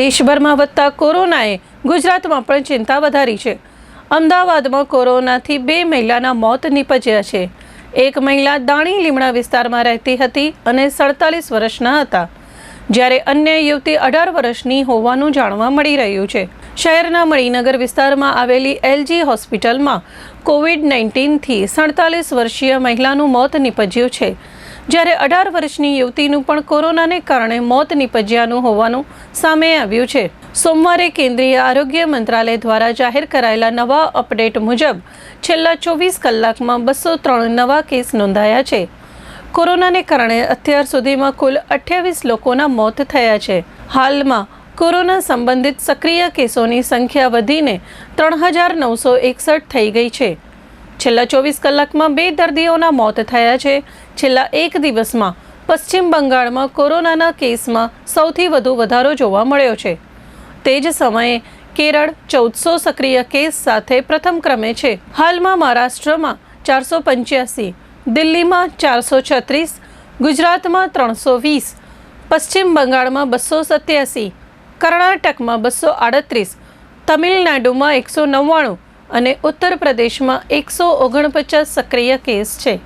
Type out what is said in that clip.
દેશભરમાં વધતા કોરોનાએ ગુજરાતમાં પણ ચિંતા વધારી છે. અમદાવાદમાં કોરોનાથી બે મહિલાના મોત નીપજ્યા છે. એક મહિલા દાણી લીમડા વિસ્તારમાં રહેતી હતી અને સડતાલીસ વર્ષના હતા. જ્યારે અન્ય યુવતી અઢાર વર્ષની હોવાનું જાણવા મળી રહ્યું છે. શહેરના મણિનગર વિસ્તારમાં આવેલી એલજી હોસ્પિટલમાં કોવિડ નાઇન્ટીનથી સડતાલીસ વર્ષીય મહિલાનું મોત નીપજ્યું છે. જ્યારે અઢાર વર્ષની યુવતીનું પણ કોરોનાને કારણે મોત નીપજ્યાનું હોવાનું સામે આવ્યું છે. સોમવારે કેન્દ્રીય આરોગ્ય મંત્રાલય દ્વારા જાહેર કરાયેલા નવા અપડેટ મુજબ છેલ્લા ચોવીસ કલાકમાં બસો ત્રણ નવા કેસ નોંધાયા છે. કોરોનાને કારણે અત્યાર સુધીમાં કુલ અઠ્યાવીસ લોકોના મોત થયા છે. હાલમાં કોરોના સંબંધિત સક્રિય કેસોની સંખ્યા વધીને ત્રણ હજાર નવસો એકસઠ થઈ ગઈ છે. છેલ્લા ચોવીસ કલાકમાં બે દર્દીઓના મોત થયા છે. છેલ્લા એક દિવસમાં પશ્ચિમ બંગાળમાં કોરોનાના કેસમાં સૌથી વધુ વધારો જોવા મળ્યો છે. તે જ સમયે કેરળ ચૌદસો સક્રિય કેસ સાથે પ્રથમ ક્રમે છે. હાલમાં મહારાષ્ટ્રમાં ચારસો પંચ્યાસી, દિલ્હીમાં ચારસો છત્રીસ, ગુજરાતમાં ત્રણસો વીસ, પશ્ચિમ બંગાળમાં બસો સત્યાસી, કર્ણાટકમાં બસો આડત્રીસ, તમિલનાડુમાં એકસો નવ્વાણું અને ઉત્તર પ્રદેશમાં એકસો ઓગણપચાસ સક્રિય કેસ છે.